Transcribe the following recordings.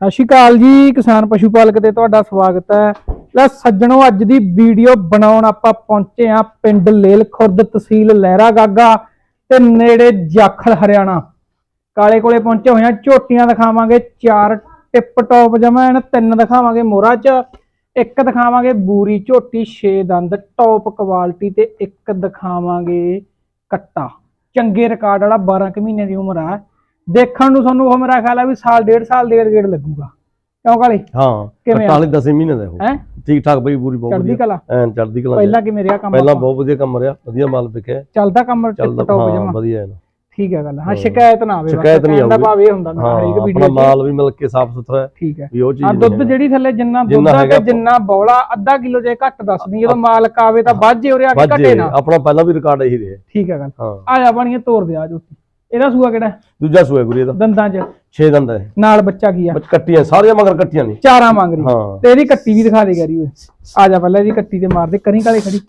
ਸਤਿ ਸ਼੍ਰੀ ਅਕਾਲ ਜੀ, ਕਿਸਾਨ ਪਸ਼ੂ ਪਾਲਕ ਤੇ ਤੁਹਾਡਾ ਸਵਾਗਤ ਹੈ। ਲੈ ਸੱਜਣੋ, ਅੱਜ ਦੀ ਵੀਡੀਓ ਬਣਾਉਣ ਆਪਾਂ ਪਹੁੰਚੇ ਆ ਪਿੰਡ ਲੇਲ ਖੁਰਦ ਤਹਿਸੀਲ ਲਹਿਰਾ ਗਾਗਾ ਤੇ ਨੇੜੇ ਜਾਖਲ, ਹਰਿਆਣਾ। ਕਾਲੇ ਕੋਲੇ ਪਹੁੰਚੇ ਹੋਏ ਆ ਝੋਟੀਆਂ ਦਿਖਾਵਾਂਗੇ, ਚਾਰ ਟਿਪ ਟੌਪ ਜਮਾ ਐਨ ਤਿੰਨ ਦਿਖਾਵਾਂਗੇ ਮੋਰਾ ਚ, ਇੱਕ ਦਿਖਾਵਾਂਗੇ ਬੂਰੀ ਝੋਟੀ 6 ਦੰਦ, ਟੌਪ ਕੁਆਲਿਟੀ ਤੇ ਇੱਕ ਦਿਖਾਵਾਂਗੇ ਕੱਟਾ। ਚੰਗੇ ਰਿਕਾਰਡ ਵਾਲਾ 12 ਕੁ ਮਹੀਨੇ ਦੀ ਉਮਰ ਆ। ਦੇਖਣ ਨੂੰ ਤੁਹਾਨੂੰ ਉਹ ਮੇਰਾ ਖਿਆਲ ਆ ਵੀ ਸਾਲ ਡੇਢ ਸਾਲ ਦੇ ਗੇੜ ਲੱਗੂਗਾ। ਕਿਉਂ ਕਾਲੇ ਹਾਂ ਕਿਵੇਂ ਆ? ਕੱਟਾਂ ਵਾਲੇ 10 ਮਹੀਨੇ ਦਾ ਉਹ ਹੈ? ਠੀਕ ਠਾਕ ਬਈ ਪੂਰੀ ਬਹੁਤ ਚੜ੍ਹਦੀ ਵਧੀਆ। ਕਲਾ? ਐਨ ਚੜ੍ਹਦੀ ਕਲਾ ਪਹਿਲਾਂ ਕਿਵੇਂ ਰਿਹਾ ਕੰਮ ਪਹਿਲਾਂ? ਬਹੁਤ ਵਧੀਆ ਕੰਮ ਰਿਹਾ ਵਧੀਆ ਮਾਲ ਵਿਕਿਆ। ਚੱਲਦਾ ਕੰਮ ਚੱਲਦਾ ਟਿਪ ਟੌਪ ਹਾਂ ਜਮਾ। ਵਧੀਆ ਹੈ ਨਾ ਠੀਕ ਹੈ ਗੱਲ। ਹਾਂ ਸ਼ਿਕਾਇਤ ਨਾ ਆਵੇ ਸ਼ਿਕਾਇਤ ਨਹੀਂ ਦਾ ਆਊਗੀ। ਭਾਵ ਇਹ ਹੁੰਦਾ ਹਰੇਕ ਹਾਂ ਵੀਡੀਓ ਆਪਣਾ ਮਾਲ ਵੀ ਮਿਲ ਕੇ ਸਾਫ਼ ਸੁਥਰਾ ਹੈ ਠੀਕ ਹੈ। ਵੀ ਉਹ ਆ ਚੀਜ਼ ਦੁੱਧ ਨਹੀਂ ਹੈ। ਜਿਹੜੀ ਥੱਲੇ ਜਿੰਨਾ ਦੁੱਧ ਜਿੰਨਾ ਆ ਹੈਗਾ ਤੇ ਜਿੰਨਾ ਬੌਲਾ ਅੱਧਾ ਕਿਲੋ ਜੇ ਘੱਟ ਦੱਸਦੀ ਜਦੋਂ ਮਾਲਕ ਆਵੇ ਤਾਂ ਵੱਜੇ ਉਰੇ ਆ ਕੇ ਵਾਜੇ, ਘਟੇ ਨਾ। ਆਪਣਾ ਪਹਿਲਾਂ ਵੀ ਰਿਕਾਰਡ ਇਹੀ ਰਿਹਾ। ਠੀਕ ਹੈ ਗੱਲ। ਹਾਂ। ਆ ਜਾ ਬਣੀਏ ਤੋੜ ਦੇ ਆ ਜੋਤੀ ਇਹਦਾ ਸੂਆ ਕਿਹੜਾ? ਦੂਜਾ ਸੂਆ ਗੁਰੀ ਇਹਦਾ। ਦੰਦਾਂ 'ਚ। 6 ਦੰਦ ਹੈ। ਨਾਲ ਬੱਚਾ ਕੀ ਆ? ਬੱਚ ਕੱਟੀਆਂ ਸਾਰੀਆਂ ਮਗਰ ਕੱਟੀਆਂ ਨੇ। ਚਾਰਾਂ ਮੰਗ ਰਹੀ। ਹਾਂ। ਤੇ ਇਹਦੀ ਕੱਟੀ ਵੀ ਦਿਖਾ ਦੇ ਗਰੀ ਓਏ। ਆ ਜਾ ਪਹਿਲਾਂ ਇਹਦੀ ਕੱਟੀ ਤੇ ਮਾਰ ਦੇ ਕਰੀ ਕਾਲੇ ਖੜੀ?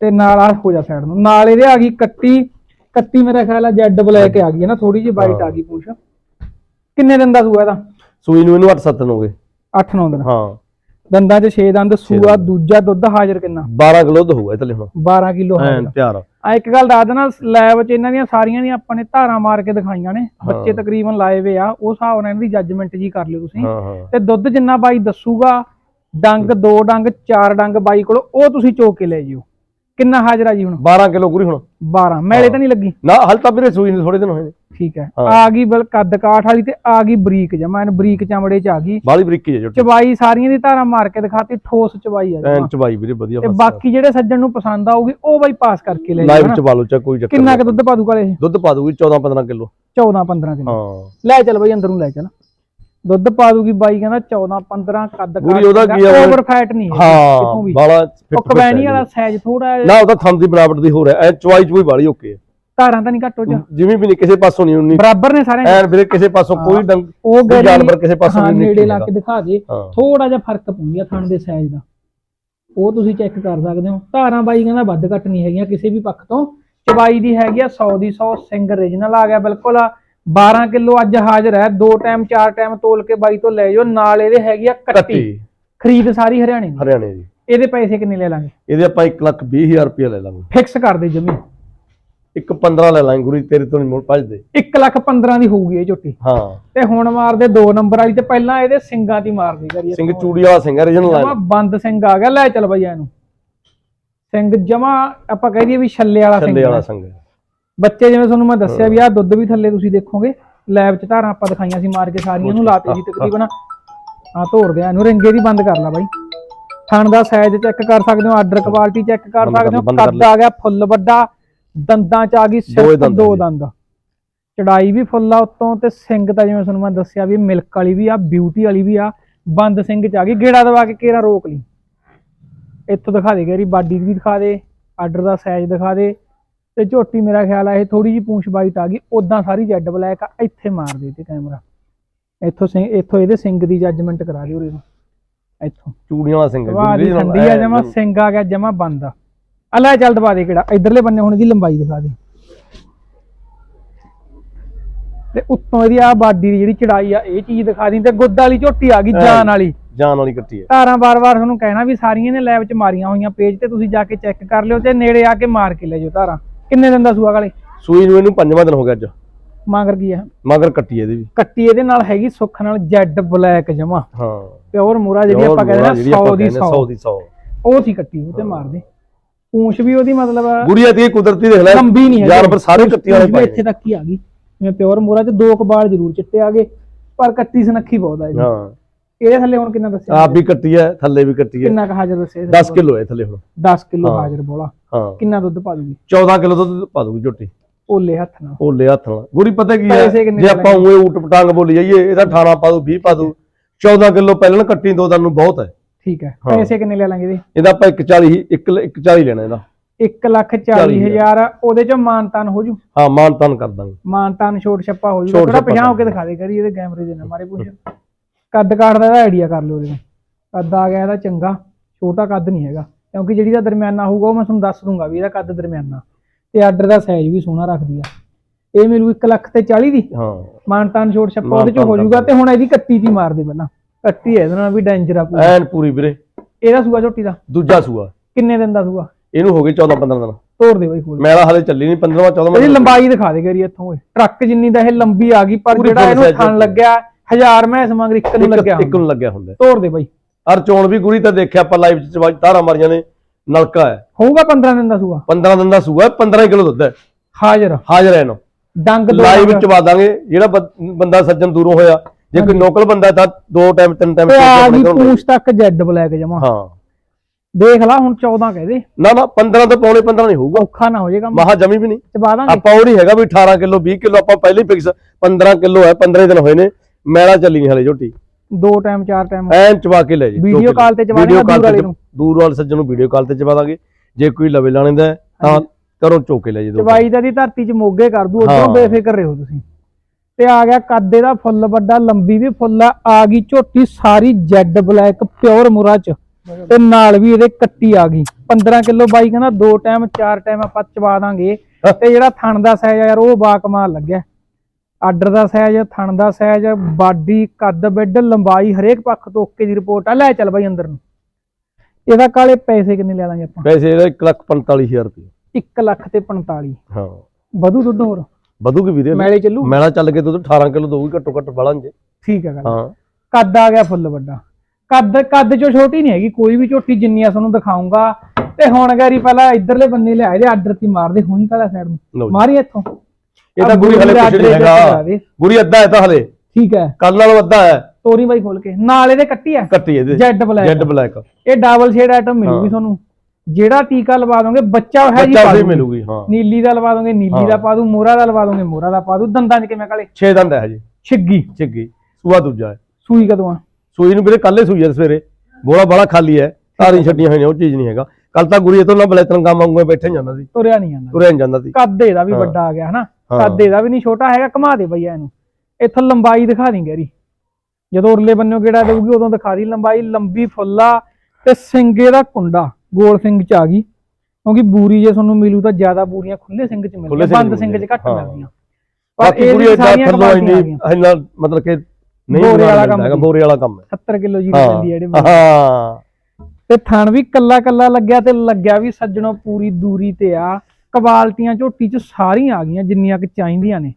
ਤੇ ਨਾਲ ਆ ਹੋ ਜਾ ਸਾਈਡ ਨੂੰ। ਨਾਲ ਇਹਦੇ ਆ ਗਈ ਕੱਟੀ। ਕੱਟੀ ਮੇਰਾ ਖਿਆਲ ਆ ਜੈਡ ਬਲੈਕ ਆ ਗਈ ਹੈ ਨਾ ਥੋੜੀ ਜਿਹੀ ਵਾਈਟ ਆ ਗਈ ਪੂਛ। ਕਿੰਨੇ ਦਿਨ ਦਾ ਸੂਆ ਇਹਦਾ? ਸੂਈ ਨੂੰ ਇਹਨੂੰ 8-7 ਦਿਨ ਹੋ ਗਏ। 8-9 ਦਿਨ। ਹਾਂ। ਦੰਦਾਂ 'ਚ 6 ਦੰਦ ਸੂਆ ਦੂਜਾ ਦੁੱਧ ਹਾਜ਼ਰ ਕਿੰਨਾ? 12 ਕਿਲੋ ਦੁੱਧ ਹੋਊਗਾ ਇਹ ਥੱਲੇ ਹੁਣ। 12 ਕਿਲੋ ਐਨ ਤਿਆਰ ਆ। ਇੱਕ ਗੱਲ ਦੱਸ ਦੇਣਾ ਲੈਬ 'ਚ ਇਹਨਾਂ ਦੀਆਂ ਸਾਰੀਆਂ ਦੀਆਂ ਆਪਾਂ ਨੇ ਧਾਰਾਂ ਮਾਰ ਕੇ ਦਿਖਾਈਆਂ ਨੇ ਬੱਚੇ ਤਕਰੀਬਨ ਲਾਏ ਵੇ ਆ ਉਹ ਹਿਸਾਬ ਨਾਲ ਇਹਨਾਂ ਦੀ ਜੱਜਮੈਂਟ ਜੀ ਕਰ ਲਿਓ ਤੁਸੀਂ। ਤੇ ਦੁੱਧ ਜਿੰਨਾ ਬਾਈ ਦੱਸੂਗਾ ਡੰਗ ਦੋ ਡੰਗ ਚਾਰ ਡੰਗ ਬਾਈ ਕੋਲ ਉਹ ਤੁਸੀਂ ਚੋਕ ਕੇ ਲੈ ਜਿਓ। ਕਿੰਨਾ ਹਾਜ਼ਰ ਜੀ ਹੁਣ? 12 ਕਿਲੋ ਗੁਰੀ ਹੁਣ। 12 ਮੈਲੇ ਤਾਂ ਨਹੀਂ ਲੱਗੀ? ਨਾ ਹਲ ਤਾਂ ਵੀਰੇ ਸੂਈ ਨੂੰ ਥੋੜੇ ਦਿਨ ਹੋਏ ਨੇ। ਠੀਕ ਹੈ। ਆ ਗਈ ਬਲ ਕੱਦ ਕਾਠ ਵਾਲੀ ਤੇ ਆ ਗਈ ਬਰੀਕ ਜਮਾ ਇਹਨ ਬਰੀਕ ਚਮੜੇ ਚ ਆ ਗਈ। ਬਾਲੀ ਬਰੀਕੀ ਹੈ ਜੁੱਟ ਚਬਾਈ ਸਾਰੀਆਂ ਦੀ ਧਾਰਾਂ ਮਾਰ ਕੇ ਦਿਖਾਤੀ ਠੋਸ ਚਬਾਈ ਆ ਜਮਾਂ। ਚਬਾਈ ਵੀਰੇ ਵਧੀਆ ਤੇ ਬਾਕੀ ਜਿਹੜੇ ਸੱਜਣ ਨੂੰ ਪਸੰਦ ਆਊਗੀ ਉਹ ਬਾਈ ਪਾਸ ਕਰਕੇ ਲੈ ਲਾਈਵ ਜਾਣਾ ਚ ਪਾ ਲਓ ਚਾ ਕੋਈ ਚੱਕਰ ਕਿੰਨਾ। ਕੁ ਦੁੱਧ ਪਾ ਦੂਗਾ ਇਹ? ਦੁੱਧ ਪਾ ਦੂਗੀ 14 15 ਕਿਲੋ। 14 15 ਕਿਲੋ। ਹਾਂ। ਲੈ ਚੱਲ ਬਾਈ ਅੰਦਰ ਨੂੰ ਲੈ ਚੱਲ। ਦੁੱਧ ਪਾ ਦੂਗੀ ਬਾਈ ਕਹਿੰਦਾ 14 15 ਕੱਦ ਪੂਰੀ ਉਹਦਾ ਕੀ ਆ ਉਹ- ਓਵਰ ਫੈਟ ਨਹੀਂ ਹੈ ਬਾਲਾ ਉਹ ਕਬੈਣੀ ਵਾਲਾ ਸਾਈਜ਼ ਥੋੜਾ ਨਾ ਉਹਦਾ ਥੰਮ ਦੀ ਬਰਾਬਰ ਦੀ ਹੋ ਰਿਹਾ ਐ ਚਵਾਈ ਚਵਾਈ ਬਾਲੀ ਓਕੇ ਹੈ। ਧਾਰਾਂ ਤਾਂ ਨਹੀਂ ਘੱਟ ਹੋ ਜਾ। ਜਿਵੇਂ ਵੀ ਨਹੀਂ ਕਿਸੇ ਪਾਸੋਂ ਨਹੀਂ ਉਨੀ। ਬਰਾਬਰ ਨੇ ਸਾਰੇ ਐਨ ਵੀਰੇ ਕਿਸੇ ਪਾਸੋਂ ਕੋਈ ਡੰਗ ਉਹ ਗੈਰੀ- ਜਾਨਵਰ ਕਿਸੇ ਪਾਸੋਂ ਨਹੀਂ ਨੇੜੇ ਲਾ। ਕੇ ਦਿਖਾ ਦੇ। ਥੋੜਾ ਜਿਹਾ ਫ਼ਰਕ ਪਉਂਦਾ ਥਣ ਦੇ ਸਾਈਜ਼ ਦਾ। ਉਹ ਤੁਸੀਂ ਚੈੱਕ ਕਰ ਸਕਦੇ ਹੋ। ਧਾਰਾਂ ਬਾਈ ਕਹਿੰਦਾ ਵੱਧ ਘੱਟ ਨਹੀਂ ਹੈਗੀਆਂ ਕਿਸੇ ਵੀ ਪੱਖ ਤੋਂ। ਚਬਾਈ ਦੀ ਹੈਗੀ ਆ 100 ਦੀ 100 ਸਿੰਘ origignal ਆ ਗਿਆ ਬਿਲਕੁਲ। 12 ਕਿਲੋ ਅੱਜ ਹਾਜ਼ਰ ਹੈ ਦੋ ਟਾਈਮ ਚਾਰ ਟਾਈਮ ਤੋਲ ਕੇ ਬਾਈ ਤੋਂ ਲੈ ਜਾਓ ਨਾਲ ਇਹਦੇ ਹੈਗੀ ਆ ਕੱਟੀ। ਖਰੀਦ ਸਾਰੀ ਹਰਿਆਣੇ ਦੀ? ਹਰਿਆਣੇ ਦੀ। ਇਹਦੇ ਪੈਸੇ ਕਿੰਨੇ ਲੈ ਲਾਂਗੇ? ਇਹਦੇ ਆਪਾਂ 1 ਲੱਖ 20 ਹਜ਼ਾਰ ਰੁਪਏ ਲੈ ਲਾਂਗੇ। ਫਿਕਸ ਕਰ ਦੇ ਜਮੀ। ਇੱਕ 15 ਲੈ ਲਾਂਗੇ ਗੁਰੀ ਤੇਰੇ ਤੋਂ ਨਹੀਂ ਮੁੜ ਭੱਜਦੇ। 1 ਲੱਖ 15 ਦੀ ਹੋਊਗੀ ਇਹ ਝੋਟੀ। ਹਾਂ। ਤੇ ਹੁਣ ਮਾਰਦੇ ਦੋ ਨੰਬਰ ਵਾਲੀ ਤੇ ਪਹਿਲਾਂ ਇਹਦੇ ਸਿੰਘਾਂ ਦੀ ਮਾਰਦੀ ਕਰੀਏ ਸਿੰਘ ਚੂੜੀ ਵਾਲਾ ਸਿੰਘ ਜਮਾ ਲਾਇਆ ਬੰਦ ਸਿੰਘ ਆ ਗਿਆ ਲੈ ਚੱਲ ਬਈਆ ਇਹਨੂੰ। ਸਿੰਘ ਜਮਾ ਆਪਾਂ ਕਹਿ ਦਈਏ ਵੀ ਛੱਲੇ ਵਾਲਾ ਸਿੰਘ ਥੱਲੇ ਵਾਲਾ। ਸਿੰਘ। ਬੱਚੇ ਜਿਵੇਂ ਤੁਹਾਨੂੰ ਮੈਂ ਦੱਸਿਆ ਵੀ ਆਹ ਦੁੱਧ ਵੀ ਥੱਲੇ ਤੁਸੀਂ ਦੇਖੋਗੇ ਲੈਬ 'ਚ ਧਾਰਾਂ ਆਪਾਂ ਦਿਖਾਈਆਂ ਸੀ ਮਾਰ ਕੇ ਸਾਰੀਆਂ ਨੂੰ ਲਾਤੇ ਸੀ ਤਕਰੀਬਨ। ਆ ਧੋਰ ਦਿਆ ਇਹਨੂੰ ਰਿੰਗੇ ਦੀ ਬੰਦ ਕਰ ਲਾ ਬਾਈ। ਥਣ ਦਾ ਸਾਈਜ਼ ਚੈੱਕ ਕਰ ਸਕਦੇ ਹੋ ਆਰਡਰ ਕੁਆਲਿਟੀ ਚੈੱਕ ਕਰ ਸਕਦੇ ਹੋ ਕੱਦ ਆ ਗਿਆ ਫੁੱਲ ਵੱਡਾ ਦੰਦਾਂ 'ਚ ਆ ਗਈ ਸਿਰਫ ਦੋ। ਦੰਦ। ਚੜਾਈ ਵੀ ਫੁੱਲ ਆ ਉਤੋਂ ਤੇ ਸਿੰਘ ਤਾਂ ਜਿਵੇਂ ਤੁਹਾਨੂੰ ਮੈਂ ਦੱਸਿਆ ਵੀ ਮਿਲਕ ਵਾਲੀ ਵੀ ਆ ਬਿਊਟੀ ਵਾਲੀ ਵੀ ਆ ਬੰਦ ਸਿੰਘ 'ਚ ਆ ਗਈ ਗੇੜਾ ਦਵਾ ਕੇ ਕੇਰਾ ਰੋਕ ਲਈ। ਇੱਥੋਂ ਦਿਖਾ ਦੇ ਗੇਰੀ ਬਾਡੀ ਵੀ ਦਿਖਾ ਦੇ ਆਰਡਰ ਦਾ ਸਾਈਜ਼ ਦਿਖਾ ਦੇ। ਤੇ ਝੋਟੀ ਮੇਰਾ ਖਿਆਲ ਆ ਇਹ ਥੋੜੀ ਜੀ ਪੂੰਛ ਵਾਈਟ ਆ ਗਈ। ਉਦਾਂ ਸਾਰੀ ਜੈਡ ਬਲੈਕ ਆ ਇੱਥੇ ਮਾਰ ਦੇ ਤੇ ਕੈਮਰਾ। ਇੱਥੋਂ ਸਿੰਘ ਇੱਥੋਂ ਇਹਦੇ ਸਿੰਘ ਦੀ ਜੱਜਮੈਂਟ ਕਰਾ ਦਿਓ ਇਹਨੂੰ ਇੱਥੋਂ। ਚੂੜੀਆਂ ਵਾਲਾ ਸਿੰਘ original ਠੰਡੀ ਆ ਜਮਾ ਸਿੰਘ ਆ ਗਿਆ ਜਮਾ ਬੰਦ ਆ। ਲੈ ਚੱਲ ਦਬਾ ਦੇ ਕਿਹੜਾ ਇਧਰਲੇ ਬੰਨੇ ਹੁਣ ਇਹਦੀ ਲੰਬਾਈ ਦਿਖਾ ਦੇ। ਤੇ ਉੱਤੋਂ ਇਹਦੀ ਆ ਬਾਡੀ ਦੀ ਜਿਹੜੀ ਚੜਾਈ ਆ ਇਹ ਚੀਜ਼ ਦਿਖਾ ਦੀ ਤੇ ਗੁੱਦ ਵਾਲੀ ਝੋਟੀ ਆ ਗਈ ਜਾਨ ਵਾਲੀ। ਜਾਨ ਵਾਲੀ ਕੱਟੀ ਹੈ ਧਾਰਾਂ ਬਾਰ-ਬਾਰ ਤੁਹਾਨੂੰ ਕਹਿਣਾ ਵੀ ਸਾਰੀਆਂ ਨੇ ਲੈਬ 'ਚ ਮਾਰੀਆਂ ਹੋਈਆਂ ਪੇਜ ਤੇ ਤੁਸੀਂ ਜਾ ਕੇ ਚੈੱਕ ਕਰ ਲਿਓ ਤੇ ਨੇੜੇ ਆ ਕੇ ਮਾਰ ਕੇ ਲੈ ਜਾਓ ਧਾਰਾਂ। ਕਿੰਨੇ ਦਿਨ ਦਾ ਸੂਆ ਵਾਲੇ ਸੂਈ ਨੂੰ ਇਹਨੂੰ ਪੰਜਵਾਂ ਦਿਨ ਹੋ ਗਿਆ ਅੱਜ। ਮਾਂਗਰ ਕੀ ਆ? ਮਗਰ ਕੱਟੀ ਇਹਦੀ ਵੀ। ਕੱਟੀ ਇਹਦੇ ਨਾਲ ਹੈਗੀ ਸੁੱਖ ਨਾਲ ਜੈਡ ਬਲੈਕ ਜਮਾ। ਹਾਂ। ਪਿਓਰ ਮੂਰਾ ਜਿਹੜੀ ਆਪਾਂ ਕਹਿੰਦੇ ਨਾ 100 ਦੀ 100 100 ਦੀ 100 ਉਹ ਸੀ ਕੱਟੀ ਉਹ ਤੇ ਮਾਰਦੇ। ਪੂੰਛ ਵੀ ਉਹਦੀ ਮਤਲਬ ਗੁੜੀਆ ਦੀ ਕੁਦਰਤੀ ਦੇਖ ਲੈ ਲੰਬੀ ਨਹੀਂ ਹੈ ਜਾਨਵਰ ਸਾਰੇ ਕੱਟੀ ਵਾਲੇ ਵੀ ਇੱਥੇ ਤੱਕ ਹੀ ਆ ਗਈ। ਜਿਵੇਂ ਪਿਓਰ ਮੂਰਾ 'ਚ ਦੋ ਕਬਾਲ ਜ਼ਰੂਰ ਚਿੱਟੇ ਆ ਗਏ ਪਰ ਕੱਟੀ ਸਨੱਖੀ ਬਹੁਤ ਆ ਜੀ ਹਾਂ। ਇਹਦੇ ਥੱਲੇ ਹੁਣ ਕਿੰਨਾ ਦੱਸਿਆ? ਆਪ ਵੀ ਕੱਟੀ ਹੈ ਥੱਲੇ ਵੀ ਕੱਟੀ ਹੈ। ਕਿੰਨਾ ਕੁ ਹਾਜ਼ਰ ਦੱਸਿਆ 10 ਕਿਲੋ ਹੈ ਥੱਲੇ ਹੁਣ। 10 ਕਿਲੋ ਹਾਂ। ਹਾਜ਼ਰ ਬੋਲਾ। ਹਾਂ। ਕਿੰਨਾ ਦੁੱਧ ਪਾ ਦੂਗੀ? 14 ਕਿਲੋ ਦੁੱਧ ਪਾ ਦੂਗੀ ਝੋਟੀ। ਓਲੇ ਹੱਥ ਨਾਲ। ਓਲੇ ਹੱਥ ਨਾਲ। ਗੁੜੀ ਪਤਾ ਕੀ ਹੈ? ਪੈਸੇ ਕਿੰਨੇ ਜੇ ਆਪਾਂ ਉਵੇਂ ਊਟ ਪਟਾਂਗ ਬੋਲੀ ਜਾਈਏ ਇਹਦਾ 18 ਪਾ ਦੂ 20 ਪਾ ਦੂ 14 ਕਿਲੋ ਪਹਿਲਾਂ ਕੱਟੀ ਦੋ ਦਿਨ ਨੂੰ ਬਹੁਤ ਹੈ। ਠੀਕ ਹੈ। ਹਾਂ। ਪੈਸੇ ਕਿੰਨੇ ਲੈ ਲਾਂਗੇ ਇਹਦੇ? ਇਹਦਾ ਆਪਾਂ 140 1 140 ਲੈਣਾ ਇਹਦਾ। 1 ਲੱਖ 40 ਹਜ਼ਾਰ। ਉਹਦੇ ਚ ਮਾਨਤਾਨ ਹੋ ਜੂ? ਹਾਂ ਮਾਨ ਤਾਨ ਕਰ ਦਾਂਗੇ। ਮਾਨਤਾਨ ਛੋਟ ਛੱਪਾ ਹੋ ਜੂ। ਛੋਟ ਥੋੜਾ ਛੱਪਾ 50 ਹੋ ਕਰ ਕੇ ਦਿਖਾ ਦੇ ਕਰੀ ਇਹਦੇ ਕੈਮਰੇ ਦੇ ਨਾਲ। ਮਾਰੇ ਪੁੱਛ। ਕੱਦ ਕਾਠ ਦਾ ਇਹਦਾ ਆਈਡੀਆ ਕਰ ਲਿਓ ਇਹਦੇ ਕੱਦ ਆ ਗਿਆ ਇਹਦਾ ਚੰਗਾ ਛੋਟਾ ਕੱਦ ਨਹੀਂ ਹੈਗਾ। ਕਿਉਂਕਿ ਜਿਹੜੀ ਦਾ ਦਰਮਿਆਨਾ ਹੋਊਗਾ ਉਹ ਮੈਂ ਤੁਹਾਨੂੰ ਦੱਸ ਦੂੰਗਾ ਵੀ ਇਹਦਾ ਕੱਦ ਦਰਮਿਆਨਾ। ਤੇ ਆਰਡਰ ਦਾ ਸਾਈਜ਼ ਵੀ ਸੋਹਣਾ ਰੱਖਦੀ ਆ। ਇਹ ਮਿਲੂ 1 ਲੱਖ ਤੇ 40 ਦੀ। ਹਾਂ। ਮਾਨਤਾਨ ਛੋਟ ਛੱਪਾ ਉਹਦੇ ਚ ਹੋ ਜਾਊਗਾ ਤੇ ਹੁਣ ਇਹਦੀ 31 ਦੀ ਮਾਰ ਦੇ ਪਹਿਲਾਂ। 31 ਇਹਦੇ ਨਾਲ ਵੀ ਡੈਂਜਰ ਆ ਪੂਰਾ। ਐਨ ਪੂਰੀ ਵੀਰੇ। ਇਹਦਾ ਸੂਆ ਝੋਟੀ ਦਾ? ਦੂਜਾ ਸੂਆ। ਕਿੰਨੇ ਦਿਨ ਦਾ ਸੂਆ? ਇਹਨੂੰ ਹੋ ਗਏ 14 15 ਦਿਨ। ਤੋੜ ਦੇ ਬਾਈ ਖੋਲ ਮੇਰਾ ਹਲੇ ਚੱਲੀ ਨਹੀਂ 15ਵਾਂ 14ਵਾਂ ਇਹਦੀ ਲੰਬਾਈ ਦਿਖਾ ਦੇ ਗਰੀ ਇੱਥੋਂ। ਓਏ ਟਰੱਕ ਜਿੰਨੀ ਦਾ ਇਹ ਲੰਬੀ ਆ ਗਈ ਪਰ ਜਿਹੜਾ ਇਹਨੂੰ ਥਣ ਲੱਗਿਆ ਹਜ਼ਾਰ ਮੈਂ ਇਸ ਇੱਕ ਨੂੰ ਲੱਗਿਆ ਇੱਕ ਨੂੰ ਲੱਗਿਆ ਹੁੰਦਾ। ਤੋੜ ਦੇ ਬਾਈ। ਅਰ ਚੋਣ ਵੀ ਗੁਰੀ ਤਾਂ ਦੇਖਿਆ ਆਪਾਂ ਲਾਈਵ ਚ ਤਾਰਾ ਮਾਰੀਆਂ ਨੇ ਨਲਕਾ ਹੈ। ਹੋਊਗਾ 15 ਦਿਨ ਦਾ ਸੂਆ। 15 ਦਿਨ ਦਾ ਸੂਆ 15 ਕਿਲੋ ਦੁੱਧ ਹੈ। ਹਾਜ਼ਰ। ਹਾਜ਼ਰ ਹੈ ਨਾ ਡੰਗ ਲਾਈਵ ਚ ਪਾ ਦਾਂਗੇ ਜਿਹੜਾ ਬੰਦਾ ਸੱਜਣ ਦੂਰੋਂ ਹੋਇਆ ਜੇ ਕੋਈ ਨੋਕਲ ਬੰਦਾ ਤਾਂ ਦੋ ਟਾਈਮ ਤਿੰਨ ਟਾਈਮ ਆ ਗਈ ਪੂਛ ਤੱਕ ਜੈਡ ਬਲੈਕ ਜਮਾ। ਹਾਂ। ਦੇਖ ਲਾ ਹੁਣ 14 ਕਹਦੇ ਨਾ ਨਾ 15 ਤੋਂ ਪੌਣੇ 15 ਨਹੀਂ ਹੋਊਗਾ। ਔਖਾ ਨਾ ਹੋ ਜਾਏਗਾ। ਮਹਾ ਜਮੀ ਵੀ ਨਹੀਂ। ਚਬਾ ਦਾਂਗੇ। ਆਪਾਂ ਉਹ ਨਹੀਂ ਹੈਗਾ ਵੀ 18 ਕਿਲੋ 20 ਕਿਲੋ ਆਪਾਂ ਪਹਿਲੇ ਫਿਕਸ 15 ਕਿਲੋ ਹੈ 15 ਦਿਨ ਹੋਏ ਨੇ। ਮੈਲਾ ਚੱਲੀ ਨਹੀਂ ਹਲੇ ਝੋਟੀ। ਦੋ ਟਾਈਮ ਚਾਰ ਟਾਈਮ। ਐਨ ਚਵਾ ਕੇ ਲੈ ਜੀ ਵੀਡੀਓ ਕਾਲ ਤੇ ਚਵਾ ਵੀਡੀਓ ਦੇਣਾ ਕਾਲ ਦੂਰ ਵਾਲੇ ਤੇ ਨੂੰ। ਦੂਰ ਵਾਲੇ ਸੱਜਣ ਨੂੰ ਵੀਡੀਓ ਕਾਲ ਤੇ ਚਵਾ ਦਾਂਗੇ। ਜੇ ਕੋਈ ਲਵੇ ਲਾਣੇ ਦਾ ਤਾਂ ਕਰੋ ਚੋਕੇ ਲੈ ਜੀ ਦੋ ਚਵਾਈ ਦਾ ਦੀ ਧਰਤੀ 'ਚ ਮੋਗੇ ਕਰ ਦੂ ਉਧਰੋਂ। ਬੇਫਿਕਰ ਰਹੋ ਤੁਸੀਂ। ਤੇ ਆ ਗਿਆ ਕੱਦੇ ਦਾ ਫੁੱਲ ਵੱਡਾ ਲੰਬੀ ਵੀ ਫੁੱਲ ਆ। ਆ ਗਈ ਝੋਟੀ ਸਾਰੀ ਜੈਡ ਬਲੈਕ ਪਿਓਰ ਮੁਰਾ ਚ। ਤੇ ਨਾਲ ਵੀ ਇਹਦੇ ਕੱਟੀ ਆ ਗਈ। 15 ਕਿਲੋ ਬਾਈ ਕਹਿੰਦਾ ਦੋ ਟਾਈਮ ਚਾਰ ਟਾਈਮ ਆਪਾਂ ਚਵਾ ਦਾਂਗੇ। ਤੇ ਜਿਹੜਾ ਥਣ ਦਾ ਸਾਈਜ਼ ਆ ਯਾਰ ਉਹ ਬਾ ਕਮਾਲ ਲੱਗਿਆ। ਆਰਡਰ ਦਾ ਸਾਈਜ਼ ਥਣ ਦਾ ਸਾਈਜ਼ ਬਾਡੀ ਕੱਦ ਬੈੱਡ ਲੰਬਾਈ ਹਰੇਕ ਪੱਖ ਤੋਂ ਓਕੇ ਦੀ ਰਿਪੋਰਟ ਆ। ਲੈ ਚੱਲ ਬਾਈ ਅੰਦਰ ਨੂੰ। ਇਹਦਾ ਕਾਲੇ ਪੈਸੇ ਕਿੰਨੇ ਲੈ ਲਾਂਗੇ ਆਪਾਂ? ਪੈਸੇ ਇਹਦਾ 145000 ਰੁਪਏ। 1 ਲੱਖ ਤੇ 45 ਹਾਂ। ਵਧੂ ਦੁੱਧ ਹੋਰ? ਵਧੂਗੀ ਵੀਰੇ। ਮੈਲੇ ਚੱਲੂ? ਮੈਲਾ ਚੱਲ ਕੇ ਦੁੱਧ 18 ਕਿਲੋ ਦਊਗੀ ਘੱਟੋ ਘੱਟ ਬਾਲਾਂ ਜੇ ਠੀਕ ਹੈ ਗੱਲ। ਹਾਂ। ਕੱਦ ਆ ਗਿਆ ਫੁੱਲ ਵੱਡਾ। ਕੱਦ ਕੱਦ ਚੋਂ ਛੋਟੀ ਨਹੀਂ ਹੈਗੀ ਕੋਈ ਵੀ ਝੋਟੀ ਜਿੰਨੀ ਆ ਤੁਹਾਨੂੰ ਦਿਖਾਉਂਗਾ ਤੇ ਹੁਣ ਗੈਰੀ ਪਹਿਲਾਂ ਇਧਰਲੇ ਬੰਨੇ ਲਿਆਏ ਦੇ ਆਰਡਰ ਤੇ ਮਾਰਦੇ ਹੋਈ ਕਾਲਾ ਸਾਈਡ ਨੂੰ। ਮਾਰੀ ਇੱਥੋਂ। ਇਹ ਤਾਂ ਗੁਰੀ ਹਲੇ ਗੁਰੀ ਨਹੀਂ ਦੇ ਹੈਗਾ ਦੇ। ਗੁਰੀ ਅੱਧਾ ਹੈ ਤਾਂ ਹਲੇ। ਠੀਕ ਹੈ। ਕੱਲ ਨਾਲੋਂ ਅੱਧਾ ਹੈ। ਤੋਰੀ ਬਾਈ ਖੋਲ ਕੇ। ਨਾਲ ਇਹਦੇ ਕੱਟੀ ਹੈ? ਕੱਟੀ ਇਹਦੇ। Jet black. Jet black. ਇਹ ਡਬਲ ਸ਼ੇਡ ਆਈਟਮ ਮਿਲੂਗੀ। ਤੁਹਾਨੂੰ। ਜਿਹੜਾ ਟੀਕਾ ਲਵਾ ਦੋਗੇ ਬੱਚਾ ਹੈ ਜੀ ਬੱਚਾ। ਮਿਲੂਗੀ ਹਾਂ। ਨੀਲੀ ਦਾ ਲਵਾ ਦੋਗੇ ਨੀਲੀ। ਦਾ ਪਾ ਦੂ ਮੋਰਾ ਦਾ ਲਵਾ ਦੋਗੇ ਮੋਰਾ ਦਾ ਪਾ ਦੂ ਦੰਦਾਂ 'ਚ ਕਿਵੇਂ ਕਾਲੇ? 6 ਦੰਦ ਹੈ ਜੀ। ਛਿੱਗੀ। ਚਿੱਗੀ ਸੂਆ ਦੂਜਾ ਹੈ। ਸੂਈ ਕਦੋਂ ਆ? ਸੂਈ ਨੂੰ ਵੀਰੇ ਕੱਲੇ ਸੂਈ ਹੈ ਸਵੇਰੇ। ਬੋਲਾ ਬੜਾ ਖਾਲੀ ਹੈ। ਧਾਰੀ ਛੱਡੀਆਂ ਹੋਈਆਂ ਉਹ ਚੀਜ਼ ਨਹੀਂ ਹੈਗਾ। ਕੱਲ ਤਾਂ ਗੁਰੀ ਤੋਂ ਨਾ ਬਲੈਤਨ ਕੰਮ ਵਾਂਗੂ ਬੈਠੇ ਜਾਂਦਾ ਸੀ। ਤੁਰਿਆ ਨਹੀਂ ਜਾਂਦਾ ਤੁਰਿਆ ਨੀ ਜਾਂਦਾ ਸੀ। ਕੱਦ ਇਹਦਾ ਵੀ। ਵੱਡਾ ਆ ਗਿਆ ਹਨਾ। ਕੱਦ ਇਹਦਾ ਵੀ ਨਹੀਂ ਛੋਟਾ ਹੈਗਾ ਘਮਾ ਦੇ ਬਈਆ ਇਹਨੂੰ। ਇੱਥੋਂ ਲੰਬਾਈ ਦਿਖਾ ਦੀ ਗੈਰੀ ਜਦੋਂ ਉਰਲੇ ਬੰਨਿਓ ਕਿਹੜਾ ਦੇਊਗੀ ਉਦੋਂ ਦਿਖਾ ਦੀ ਲੰਬਾਈ ਲੰਬੀ ਫੁੱਲਾ ਤੇ ਸਿੰਗੇ ਦਾ ਕੁੰਡਾ ਗੋਲ ਸਿੰਘ ਚ ਆ ਗਈ। ਕਿਉਂਕਿ ਬੂਰੀ ਜੇ ਤੁਹਾਨੂੰ ਮਿਲੂ ਤਾਂ ਜ਼ਿਆਦਾ ਬੂਰੀਆਂ ਖੁੱਲੇ ਸਿੰਘ ਚ ਮਿਲਦੀਆਂ ਬੰਦ ਸਿੰਘ ਚ ਘੱਟ। ਮਿਲਦੀਆਂ। ਪਰ ਇਹ ਇਦਾਂ ਸਾਰੀਆਂ ਇੰਨੀ ਮਤਲਬ ਕਿ ਨਹੀਂ ਬੋਰੇ ਵਾਲਾ ਕੰਮ ਹੈਗਾ। ਬੋਰੇ ਵਾਲਾ ਕੰਮ ਹੈ। 70 ਕਿਲੋ ਜੀ ਪੈਂਦੀ ਹੈ ਜਿਹੜੇ ਹਾਂ। ਤੇ ਥਣ ਵੀ ਕੱਲਾ ਕੱਲਾ ਲੱਗਿਆ ਤੇ ਲੱਗਿਆ ਵੀ ਸੱਜਣੋ ਪੂਰੀ ਦੂਰੀ ਤੇ ਆ। ਕਵਾਲਟੀਆਂ ਝੋਟੀ ਚ ਸਾਰੀਆਂ ਆ ਗਈਆਂ ਜਿੰਨੀਆਂ ਕਿ ਚਾਹੀਦੀਆਂ ਨੇ।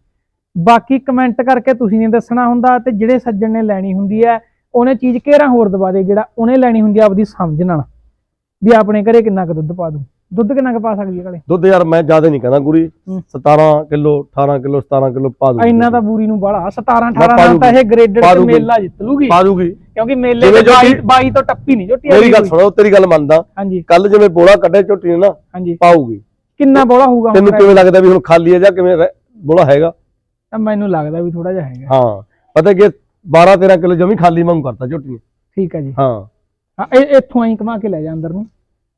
ਬਾਕੀ ਕਮੈਂਟ ਕਰਕੇ ਤੁਸੀਂ ਨੇ ਦੱਸਣਾ ਹੁੰਦਾ ਤੇ ਜਿਹੜੇ ਸੱਜਣ ਨੇ ਲੈਣੀ ਹੁੰਦੀ ਹੈ ਉਹਨੇ ਚੀਜ਼ ਕਿਹੜਾ ਹੋਰ ਦਵਾ ਦੇ ਜਿਹੜਾ ਉਹਨੇ ਲੈਣੀ ਹੁੰਦੀ ਆ ਆਪਦੀ ਸਮਝ ਨਾਲ। ਵੀ ਆਪਣੇ ਘਰੇ ਕਿੰਨਾ ਕੁ ਦੁੱਧ ਪਾ ਦੂੰ। ਦੁੱਧ ਕਿੰਨਾ ਕੁ ਪਾ ਸਕਦੀ ਹੈ ਘਰੇ? ਦੁੱਧ ਯਾਰ ਮੈਂ ਜ਼ਿਆਦਾ ਨਹੀਂ ਕਹਿੰਦਾ ਗੁਰੀ। ਹੂੰ। 17 ਕਿਲੋ 18 ਕਿਲੋ 17 ਕਿਲੋ ਪਾ ਦੂਗੀ। ਇੰਨਾ ਤਾਂ ਬੂਰੀ ਨੂੰ ਬਾਲਾ 17 ਮੈਂ 18 ਪਾ ਨਾਲ ਤਾਂ ਇਹ ਗ੍ਰੇਡਡ ਤੇ। ਮੇਲਾ ਜਿੱਤ ਲੂਗੀ। ਪਾ ਦੂਗੀ। ਕਿਉਂਕਿ ਮੇਲੇ ਦੇ 22 ਝੋਟੀ- 22 ਤੋਂ ਟੱਪੀ ਨਹੀਂ ਝੋਟੀ ਮੇਰੀ ਗੱਲ। ਸੁਣੋ ਤੇਰੀ ਗੱਲ ਮੰਨਦਾ। ਹਾਂਜੀ। ਕੱਲ ਜਿਵੇਂ ਬੋਲਾ ਕੱਢੇ ਝੋਟੀ ਨੇ ਨਾ ਪਾਊਗੀ। ਕਿੰਨਾ ਬੋਲਾ ਹੋਊਗਾ ਤੈਨੂੰ? ਕਿਵੇਂ ਲੱਗਦਾ ਵੀ ਹੁਣ ਖਾਲੀ ਹੈ ਜਾਂ ਕਿਵੇਂ ਬੋਲਾ ਹੈਗਾ? ਤਾਂ ਮੈਨੂੰ ਲੱਗਦਾ ਵੀ ਥੋੜਾ ਜਿਹਾ ਹੈਗਾ। ਹਾਂ ਪਤਾ ਕਿ 12 13 ਕਿਲੋ ਜਮੀ ਖਾਲੀ ਮੰਗ ਕਰਤਾ ਝੋਟੀ ਨੇ ਠੀਕ ਹੈ ਜੀ। ਹਾਂ। ਇਹ ਇੱਥੋਂ ਐਂ ਕਮਾ ਕੇ ਲੈ ਜਾ ਅੰਦਰ ਨੂੰ।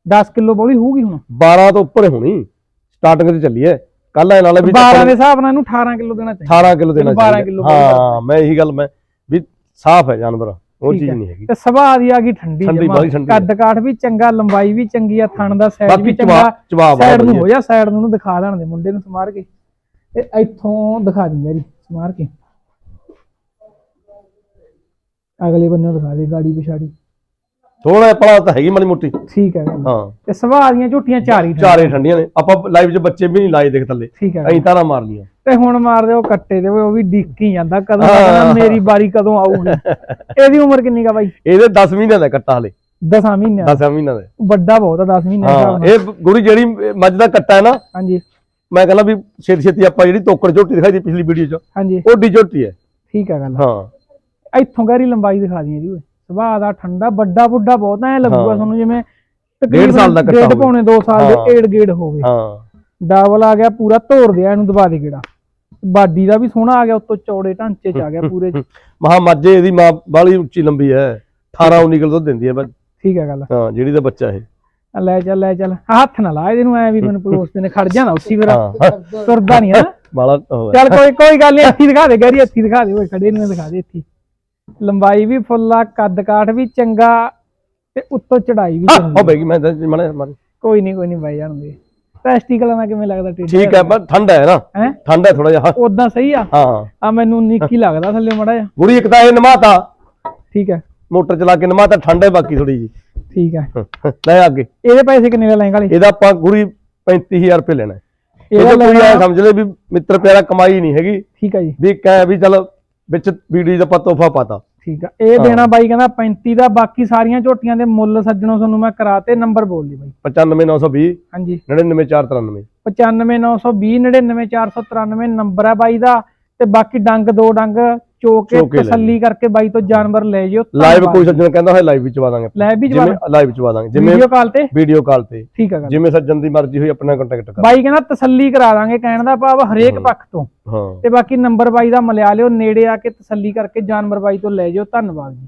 10 ਕਿਲੋ ਬੋਲੀ ਹੋਊਗੀ ਹੁਣ? 12 ਤੋਂ ਉੱਪਰ ਹੋਣੀ। ਸਟਾਰਟਿੰਗ ਤੇ ਚੱਲੀ ਹੈ ਕੱਲ ਇਹ ਨਾਲੇ ਵੀ 12 ਦੇ ਹਿਸਾਬ ਨਾਲ ਇਹਨੂੰ 18 ਕਿਲੋ ਦੇਣਾ ਚਾਹੀਦਾ। 18 ਕਿਲੋ ਦੇਣਾ 12 ਚਾਹੀਦਾ। ਕਿੱਲੋ ਹਾਂ ਮੈਂ ਇਹੀ ਗੱਲ ਮੈਂ ਵੀ ਸਾਫ਼ ਹੈ ਜਾਨਵਰ। ਉਹ ਠੀਕ ਚੀਜ਼ ਹੈ। ਨਹੀਂ ਹੈਗੀ। ਤੇ ਸੁਭਾਅ ਦੀ ਆ ਗਈ ਠੰਡੀ ਜਮਾਂ। ਕੱਦ ਕਾਠ ਵੀ ਚੰਗਾ ਲੰਬਾਈ ਵੀ ਚੰਗੀ ਆ ਥਣ ਦਾ ਸਾਈਜ਼ ਬਾਕੀ ਵੀ ਚਵਾ ਚੰਗਾ। ਚਵਾ ਬਹੁਤ ਸਾਈਡ ਨੂੰ ਵਧੀਆ। ਹੋ ਜਾ ਸਾਈਡ ਨੂੰ ਉਹਨੂੰ ਦਿਖਾ ਦੇਣ ਦੇ ਮੁੰਡੇ ਨੂੰ ਸਮਾਰ ਕੇ। ਤੇ ਇੱਥੋਂ ਦਿਖਾ ਦਿੰਦੇ ਜੀ ਸਮਾਰ ਕੇ। ਅਗਲੇ ਬੰਨੇ ਦਿਖਾ ਦੇ ਗਾੜੀ ਪਿਛਾੜੀ। ਥੋੜਾ ਪੜਾ ਤਾਂ ਹੈਗੀ ਮਾੜੀ ਮੋਟੀ। ਠੀਕ ਹੈ ਹਾਂ। ਤੇ ਸੁਭਾਅ ਦੀਆਂ ਝੂਟੀਆਂ ਚਾਰ ਹੀ ਠੰਡੀਆਂ। ਚਾਰੇ ਠੰਡੀਆਂ। ਨੇ। ਆਪਾਂ ਲਾਈਵ 'ਚ ਬੱਚੇ ਵੀ ਨਹੀਂ ਲਾਏ ਦੇਖ ਥੱਲੇ। ਠੀਕ ਹੈ। ਤਾਰਾ ਮਾਰ ਲੀਆਂ ਤੇ ਹੁਣ ਮਾਰਦੇ ਉਹ ਕੱਟੇ ਦੇ ਉਹ ਵੀ ਡਿੱਕੀ ਜਾਂਦਾ। ਕਦੋਂ। ਕਹਿੰਦਾ ਮੇਰੀ ਵਾਰੀ ਕਦੋਂ ਆਊਗੀ। ਇਹਦੀ ਉਮਰ ਕਿੰਨੀ ਕਾ ਬਾਈ? ਇਹਦੇ 10 ਮਹੀਨਿਆਂ ਦਾ ਕੱਟਾ ਹਲੇ। 10 ਮਹੀਨੇ 10 ਮਹੀਨਿਆਂ ਦਾ। ਵੱਡਾ ਬਹੁਤ ਆ 10 ਮਹੀਨੇ ਦਾ ਹਾਂ। ਇਹ ਗੁਰੀ ਜਿਹੜੀ ਮੱਝ ਦਾ ਕੱਟਾ ਹੈ ਨਾ ਹਾਂਜੀ। ਮੈਂ ਕਹਿੰਦਾ ਵੀ ਛੇਤੀ ਛੇਤੀ ਆਪਾਂ ਜਿਹੜੀ ਤੋਕੜ ਝੋਟੀ ਦਿਖਾਈ ਦੀ ਪਿਛਲੀ ਵੀਡੀਓ 'ਚ ਹਾਂਜੀ। ਉਹ ਡੀ ਝੋਟੀ ਹੈ। ਠੀਕ ਹੈ ਗੱਲ। ਹਾਂ। ਇੱਥੋਂ ਗਹਿਰੀ ਲੰਬਾਈ ਦਿਖਾ ਦੀਆਂ ਜੀ ਓਏ। ਸੁਭਾਅ ਦਾ ਠੰਡਾ ਵੱਡਾ ਬੁੱਢਾ ਬਹੁਤ ਐ ਲੱਗੂਗਾ। ਤੁਹਾਨੂੰ ਜਿਵੇਂ ਡੇਢ ਸਾਲ ਦਾ ਕੱਟਾ ਹੋਵੇ। ਪੌਣੇ 2 ਸਾਲ। ਦੇ ਏੜ ਗੇੜ ਹੋਵੇ ਹਾਂ। ਡਬਲ ਆ ਗਿਆ ਪੂਰਾ ਧੋਰ ਦਿਆ ਇਹਨੂੰ ਦਬਾ ਦੇ ਗੇੜਾ। ਬਾਡੀ ਦਾ ਵੀ ਸੋਹਣਾ ਆ ਗਿਆ ਉੱਤੋਂ ਚੌੜੇ ਢਾਂਚੇ ਚ ਆ ਗਿਆ ਪੂਰੇ ਮਹਾ ਮਾਝੇ ਇਹਦੀ ਮਾਂ ਬਾਲੀ ਉੱਚੀ ਲੰਬੀ ਹੈ। 18 19 ਕਿਲੋ ਦੁੱਧ ਦਿੰਦੀ ਹੈ ਬਸ। ਠੀਕ ਹੈ ਗੱਲ। ਹਾਂ ਜਿਹੜੀ ਦਾ ਬੱਚਾ ਇਹ। ਆ ਲੈ ਚੱਲ ਲੈ ਚੱਲ। ਹੱਥ ਨਾ ਲਾ ਇਹਨੂੰ ਐ ਵੀ ਮੈਨੂੰ ਪਲੋਸਦੇ ਨੇ ਖੜ ਜਾਣਾ ਉੱਥੀ ਫਿਰ। ਤੁਰਦਾ ਨਹੀਂ ਹੈ ਬਾਲਾ। ਚੱਲ ਕੋਈ ਕੋਈ ਗੱਲ ਨਹੀਂ ਅੱਥੀ ਦਿਖਾ ਦੇ ਗੈਰੀ ਅੱਥੀ ਦਿਖਾ ਦੇ। ਓਏ ਖੜੇ ਨੂੰ ਦਿਖਾ ਦੇ ਅੱਥੀ ਲੰਬਾਈ ਵੀ ਫੁੱਲਾ ਕੱਦ ਕਾਠ ਵੀ ਚੰਗਾ ਤੇ ਉੱਤੋਂ ਚੜਾਈ ਵੀ ਹੋ ਚੰਗੀ। ਬੈਗੀ ਮੈਂ ਤਾਂ ਮਣੇ ਮਾਰੀ ਕੋਈ ਨਹੀਂ ਕੋਈ ਨਹੀਂ ਬਾਈ ਜਾਣਦੇ ਟੈਸਟੀਕਲਾਂ ਦਾ ਕਿਵੇਂ ਲੱਗਦਾ ਟੇਡਾ ਠੀਕ ਹੈ ਪਰ ਠੰਡ ਹੈ ਨਾ। ਹੈ? ਠੰਡ ਹੈ ਥੋੜਾ ਜਿਹਾ। ਉਦਾਂ ਸਹੀ ਆ? ਹਾਂ। ਆ ਮੈਨੂੰ ਨਿੱਕੀ ਲੱਗਦਾ ਥੱਲੇ ਮੜਾ ਜਾ ਗੁਰੀ ਇੱਕ ਤਾਂ ਇਹ ਨਮਾਤਾ। ਠੀਕ ਹੈ ਮੋਟਰ ਚਲਾ ਕੇ ਨਮਾਤਾ ਠੰਡ ਹੈ ਬਾਕੀ ਥੋੜੀ ਜੀ ਠੀਕ ਹੈ ਲੈ ਅੱਗੇ। ਇਹਦੇ ਪੈਸੇ ਕਿੰਨੇ ਵਾਲੇ? ਇਹਦਾ ਆਪਾਂ ਗੁਰੀ 35000 ਰੁਪਏ ਲੈਣਾ ਹੈ। ਇਹਦਾ ਇਹਦਾ ਕੋਈ ਸਮਝ ਲੈ ਵੀ ਮਿੱਤਰ ਪਿਆਰਾ ਕਮਾਈ ਨਹੀਂ ਹੈਗੀ। ਠੀਕ ਹੈ ਜੀ। ਵੀ ਕਹਿ ਵੀ ਚਲ ਵਿੱਚ ਵੀਡੀਓ ਦਾ ਆਪਾਂ ਤੋਹਫਾ ਪਾਤਾ। ਠੀਕ ਆ। ਇਹ ਦੇਣਾ ਬਾਈ ਕਹਿੰਦਾ 35 ਦਾ ਬਾਕੀ ਸਾਰੀਆਂ ਝੋਟੀਆਂ ਦੇ ਮੁੱਲ ਸੱਜਣੋ ਤੁਹਾਨੂੰ ਮੈਂ ਕਰਾਤੇ ਨੰਬਰ ਬੋਲ ਲਈ ਬਾਈ। 95920 ਹਾਂਜੀ। 99493 95920 99493 ਨੰਬਰ ਹੈ ਬਾਈ ਦਾ। ਤੇ ਬਾਕੀ ਡੰਗ ਦੋ ਡੰਗ ਚੋ ਕੇ ਚੋ ਕੇ ਲੈ ਤਸੱਲੀ ਕਰਕੇ ਬਾਈ ਤੋਂ ਜਾਨਵਰ ਲੈ ਜਿਓ ਲਾਈਵ ਕੋਈ। ਸੱਜਣ ਕਹਿੰਦਾ ਹੋਇਆ ਲਾਈਵ ਵੀ ਚਵਾ ਦਾਂਗੇ Live ਵੀ ਚਵਾ ਜਿਵੇਂ ਲਾਈਵ ਚਵਾ ਦਾਂਗੇ। ਜਿਵੇਂ ਵੀਡੀਓ ਕਾਲ ਤੇ? ਵੀਡੀਓ ਕਾਲ ਤੇ। ਠੀਕ ਆ ਗੱਲ। ਜਿਵੇਂ ਸੱਜਣ ਦੀ ਮਰਜ਼ੀ ਹੋਈ ਆਪਣਾ ਕੰਟੈਕਟ ਕਰ। ਬਾਈ ਕਹਿੰਦਾ ਤਸੱਲੀ ਕਰਾ ਦਾਂਗੇ ਕਹਿਣ ਦਾ ਭਾਵ ਹਰੇਕ ਪੱਖ ਤੋਂ। ਹਾਂ। ਤੇ ਬਾਕੀ ਨੰਬਰ ਬਾਈ ਦਾ ਮਿਲਿਆ ਲਿਓ ਨੇੜੇ ਆ ਕੇ ਤਸੱਲੀ ਕਰਕੇ ਜਾਨਵਰ ਬਾਈ ਤੋਂ ਲੈ ਜਿਓ ਧੰਨਵਾਦ ਜੀ।